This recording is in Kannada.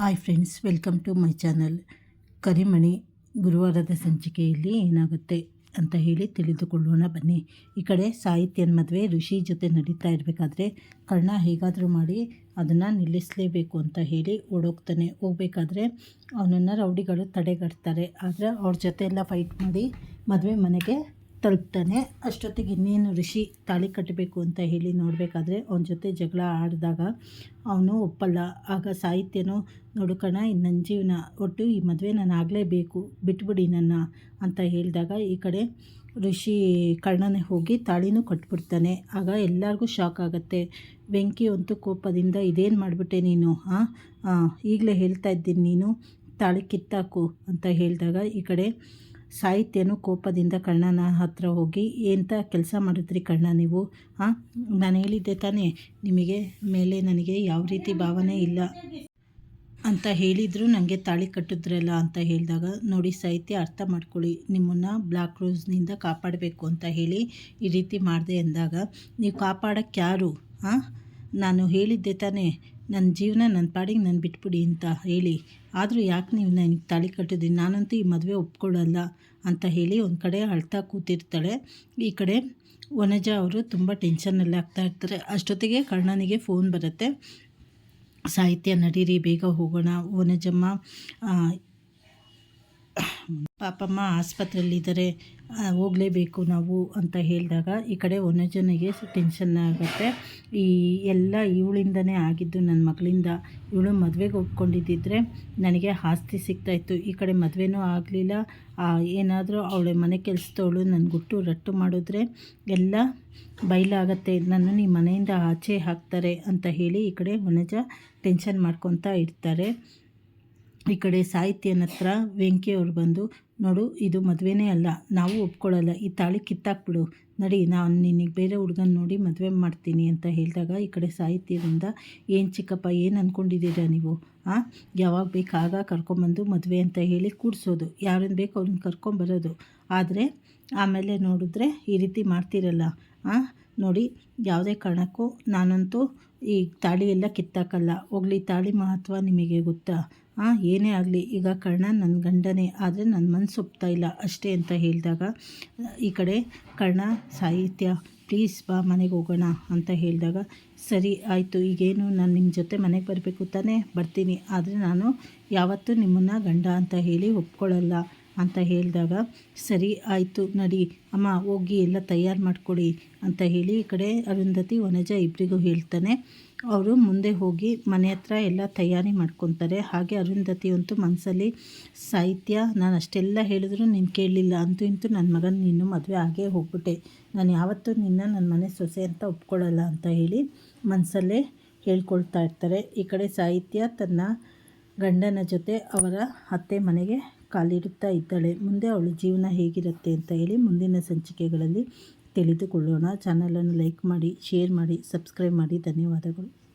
Hi friends, welcome to my channel. ಕರಿಮಣಿ ಗುರುವಾರದ ಸಂಚಿಕೆಯಲ್ಲಿ ಏನಾಗುತ್ತೆ ಅಂತ ಹೇಳಿ ತಿಳಿದುಕೊಳ್ಳೋಣ ಬನ್ನಿ. ಈ ಕಡೆ ಸಾಹಿತ್ಯನ ಮದುವೆ, ಋಷಿ ಜೊತೆ ನಡೀತಾ ಇರಬೇಕಾದ್ರೆ ಕರ್ಣ ಹೇಗಾದರೂ ಮಾಡಿ ಅದನ್ನು ನಿಲ್ಲಿಸಲೇಬೇಕು ಅಂತ ಹೇಳಿ ಓಡೋಗ್ತಾನೆ. ಹೋಗ್ಬೇಕಾದ್ರೆ ಅವನನ್ನು ರೌಡಿಗಳು ತಡೆಗಟ್ತಾರೆ. ಆದರೆ ಅವ್ರ ಜೊತೆ ಎಲ್ಲ ಫೈಟ್ ಮಾಡಿ ಮದುವೆ ಮನೆಗೆ ತಲುಪ್ತಾನೆ ಅಷ್ಟೊತ್ತಿಗೆ ಇನ್ನೇನು ಋಷಿ ತಾಳಿ ಕಟ್ಟಬೇಕು ಅಂತ ಹೇಳಿ ನೋಡಬೇಕಾದ್ರೆ ಅವನ ಜೊತೆ ಜಗಳ ಆಡಿದಾಗ ಅವನು ಒಪ್ಪಲ್ಲ. ಆಗ ಸಾಹಿತ್ಯನು ಇನ್ನು ನನ್ನ ಜೀವನ ಒಟ್ಟು ಈ ಮದುವೆ ನಾನು ಆಗಲೇಬೇಕು, ಬಿಟ್ಬಿಡಿ ನನ್ನ ಅಂತ ಹೇಳಿದಾಗ ಈ ಕಡೆ ಋಷಿ ಕರ್ಣನೇ ಹೋಗಿ ತಾಳಿನೂ ಕಟ್ಬಿಡ್ತಾನೆ. ಆಗ ಎಲ್ಲರಿಗೂ ಶಾಕ್ ಆಗುತ್ತೆ. ಬೆಂಕಿ ಅಂತೂ ಕೋಪದಿಂದ ಇದೇನು ಮಾಡಿಬಿಟ್ಟೆ ನೀನು ಹಾಂ ಈಗಲೇ ಹೇಳ್ತಾ ಇದ್ದೀನಿ ನೀನು, ತಾಳಿ ಕಿತ್ತಾಕು ಅಂತ ಹೇಳಿದಾಗ ಈ ಕಡೆ ಸಾಹಿತ್ಯನು ಕೋಪದಿಂದ ಕಣ್ಣನ ಹತ್ರ ಹೋಗಿ ಎಂಥ ಕೆಲಸ ಮಾಡಿದ್ರಿ ಕಣ್ಣ ನೀವು? ಹಾಂ ನಾನು ಹೇಳಿದ್ದೆ ತಾನೇ, ನಿಮಗೆ ಮೇಲೆ ನನಗೆ ಯಾವ ರೀತಿ ಭಾವನೆ ಇಲ್ಲ. ಅಂತ ಹೇಳಿದ್ರು ನನಗೆ ತಾಳಿ ಕಟ್ಟಿದ್ರಲ್ಲ ಅಂತ ಹೇಳಿದಾಗ, ನೋಡಿ ಸಾಹಿತ್ಯ, ಅರ್ಥ ಮಾಡ್ಕೊಳ್ಳಿ. ನಿಮ್ಮನ್ನು ಬ್ಲ್ಯಾಕ್ ರೋಸ್ನಿಂದ ಕಾಪಾಡಬೇಕು ಅಂತ ಹೇಳಿ ಈ ರೀತಿ ಮಾಡಿದೆ ಅಂದಾಗ, ನೀವು ಕಾಪಾಡೋಕ್ಕೆ ಯಾರು? ಹಾಂ ನಾನು ಹೇಳಿದ್ದೆ ತಾನೇ ನನ್ನ ಜೀವನ ನನ್ನ ಪಾಡಿಗೆ ನಾನು ಬಿಟ್ಬಿಡಿ ಅಂತ ಹೇಳಿ. ಆದರೂ ಯಾಕೆ ನೀವು ನನಗೆ ತಾಳಿ ಕಟ್ಟಿದ್ರಿ? ನಾನಂತೂ ಈ ಮದುವೆ ಒಪ್ಕೊಳ್ಳಲ್ಲ ಅಂತ ಹೇಳಿ ಒಂದು ಕಡೆ ಅಳ್ತಾ ಕೂತಿರ್ತಾಳೆ. ಈ ಕಡೆ ವನಜ ಅವರು ತುಂಬ ಟೆನ್ಷನಲ್ಲಿ ಆಗ್ತಾ ಇರ್ತಾರೆ. ಅಷ್ಟೊತ್ತಿಗೆ ಕರ್ಣನಿಗೆ ಫೋನ್ ಬರುತ್ತೆ. ಸಾಹಿತ್ಯ ನಡೀರಿ, ಬೇಗ ಹೋಗೋಣ. ವನಜಮ್ಮ ಪಾಪಮ್ಮ ಆಸ್ಪತ್ರೆಯಲ್ಲಿದ್ದಾರೆ ಹೋಗಲೇಬೇಕು ನಾವು ಅಂತ ಹೇಳಿದಾಗ ಈ ಕಡೆ ಜನಗೆ ಟೆನ್ಷನ್ ಆಗುತ್ತೆ. ಈ ಎಲ್ಲ ಇವಳಿಂದನೇ ಆಗಿದ್ದು ನನ್ನ ಮಗಳಿಂದ. ಇವಳು ಮದುವೆಗೆ ಒಪ್ಕೊಂಡಿದ್ದಿದ್ರೆ ನನಗೆ ಆಸ್ತಿ ಸಿಗ್ತಾಯಿತ್ತು ಈ ಕಡೆ ಮದುವೆನೂ ಆಗಲಿಲ್ಲ. ಏನಾದರೂ ಅವಳ ಮನೆ ಕೆಲಸದವಳು ನನ್ನ ಗುಟ್ಟು ರಟ್ಟು ಮಾಡಿದ್ರೆ ಎಲ್ಲ ಬಯಲಾಗತ್ತೆ ನನ್ನ ಈ ಮನೆಯಿಂದ ಆಚೆ ಹಾಕ್ತಾರೆ ಅಂತ ಹೇಳಿ ಈ ಕಡೆ ವನಜ ಟೆನ್ಷನ್ ಮಾಡ್ಕೊತಾ ಇರ್ತಾರೆ. ಈ ಕಡೆ ಸಾಹಿತ್ಯನ ಹತ್ರ ವೆಂಕಿಯವ್ರು ಬಂದು, ನೋಡು, ಇದು ಮದುವೆನೇ ಅಲ್ಲ, ನಾವು ಒಪ್ಕೊಳ್ಳಲ್ಲ ಈ ತಾಳಿ ಕಿತ್ತಾಕ್ಬಿಡು. ನಡಿ, ನಾನು ನಿನಗೆ ಬೇರೆ ಹುಡುಗನ ನೋಡಿ ಮದುವೆ ಮಾಡ್ತೀನಿ, ಅಂತ ಹೇಳಿದಾಗ ಈ ಕಡೆ ಸಾಹಿತ್ಯದಿಂದ ಏನು ಚಿಕ್ಕಪ್ಪ, ಏನು ಅಂದ್ಕೊಂಡಿದ್ದೀರಾ ನೀವು? ಹಾಂ ಯಾವಾಗ ಬೇಕು ಆಗ ಕರ್ಕೊಂಬಂದು ಮದುವೆ ಅಂತ ಹೇಳಿ ಕೂಡಿಸೋದು. ಯಾರನ್ನು ಬೇಕು ಅವ್ರನ್ನ ಕರ್ಕೊಂಬರೋದು. ಆದರೆ, ಆಮೇಲೆ ನೋಡಿದ್ರೆ ಈ ರೀತಿ ಮಾಡ್ತಿರಲ್ಲ. ನೋಡಿ, ಯಾವುದೇ ಕಾರಣಕ್ಕೂ ನಾನಂತೂ ಈ ತಾಳಿ ಎಲ್ಲ ಕಿತ್ತಾಕಲ್ಲ. ಹೋಗ್ಲಿ ತಾಳಿ ಮಹತ್ವ ನಿಮಗೆ ಗೊತ್ತಾ? ಹಾಂ ಏನೇ ಆಗಲಿ, ಈಗ ಕರ್ಣ ನನ್ನ ಗಂಡನೇ, ಆದರೆ ನನ್ನ ಮನಸ್ಸು ಒಪ್ತಾ ಇಲ್ಲ ಅಷ್ಟೇ ಅಂತ ಹೇಳಿದಾಗ, ಈ ಕಡೆ ಕರ್ಣ, ಸಾಹಿತ್ಯ ಪ್ಲೀಸ್ ಬಾ, ಮನೆಗೆ ಹೋಗೋಣ ಅಂತ ಹೇಳಿದಾಗ, ಸರಿ, ಆಯಿತು, ಈಗೇನು ನಾನು ನಿಮ್ಮ ಜೊತೆ ಮನೆಗೆ ಬರಬೇಕು ತಾನೇ? ಬರ್ತೀನಿ, ಆದರೆ ನಾನು ಯಾವತ್ತೂ ನಿಮ್ಮನ್ನು ಗಂಡ ಅಂತ ಹೇಳಿ ಒಪ್ಕೊಳ್ಳಲ್ಲ ಅಂತ ಹೇಳಿದಾಗ, ಸರಿ, ಆಯಿತು, ನಡಿ, ಅಮ್ಮ, ಹೋಗಿ ಎಲ್ಲ ತಯಾರು ಮಾಡಿಕೊಡಿ ಅಂತ ಹೇಳಿ ಈ ಕಡೆ ಅರುಂಧತಿ ವನಜ ಇಬ್ಬರಿಗೂ ಹೇಳ್ತಾನೆ. ಅವರು ಮುಂದೆ ಹೋಗಿ ಮನೆ ಹತ್ರ ಎಲ್ಲ ತಯಾರಿ ಮಾಡ್ಕೊತಾರೆ. ಹಾಗೆ ಅರುಂಧತಿ ಅಂತೂ ಮನಸ್ಸಲ್ಲಿ ಸಾಹಿತ್ಯ, ನಾನು ಅಷ್ಟೆಲ್ಲ ಹೇಳಿದ್ರು ನೀನು ಕೇಳಲಿಲ್ಲ. ಅಂತೂ ಇಂತೂ ನನ್ನ ಮಗನ ನೀನು ಮದುವೆ ಆಗೇ ಹೋಗ್ಬಿಟ್ಟೆ. ನಾನು ಯಾವತ್ತೂ ನಿನ್ನ ನನ್ನ ಮನೆ ಸೊಸೆ ಅಂತ ಒಪ್ಕೊಳ್ಳಲ್ಲ ಅಂತ ಹೇಳಿ ಮನಸ್ಸಲ್ಲೇ ಹೇಳ್ಕೊಳ್ತಾ ಇರ್ತಾರೆ. ಈ ಕಡೆ ಸಾಹಿತ್ಯ ತನ್ನ ಗಂಡನ ಜೊತೆ ಅವರ ಅತ್ತೆ ಮನೆಗೆ ಕಾಲಿಡುತ್ತಾ ಇದ್ದಾಳೆ. ಮುಂದೆ ಅವಳ ಜೀವನ ಹೇಗಿರುತ್ತೆ ಅಂತ ಹೇಳಿ ಮುಂದಿನ ಸಂಚಿಕೆಗಳಲ್ಲಿ ತಿಳಿದುಕೊಳ್ಳೋಣ. ಚಾನಲನ್ನು ಲೈಕ್ ಮಾಡಿ ಶೇರ್ ಮಾಡಿ ಸಬ್ಸ್ಕ್ರೈಬ್ ಮಾಡಿ. ಧನ್ಯವಾದಗಳು.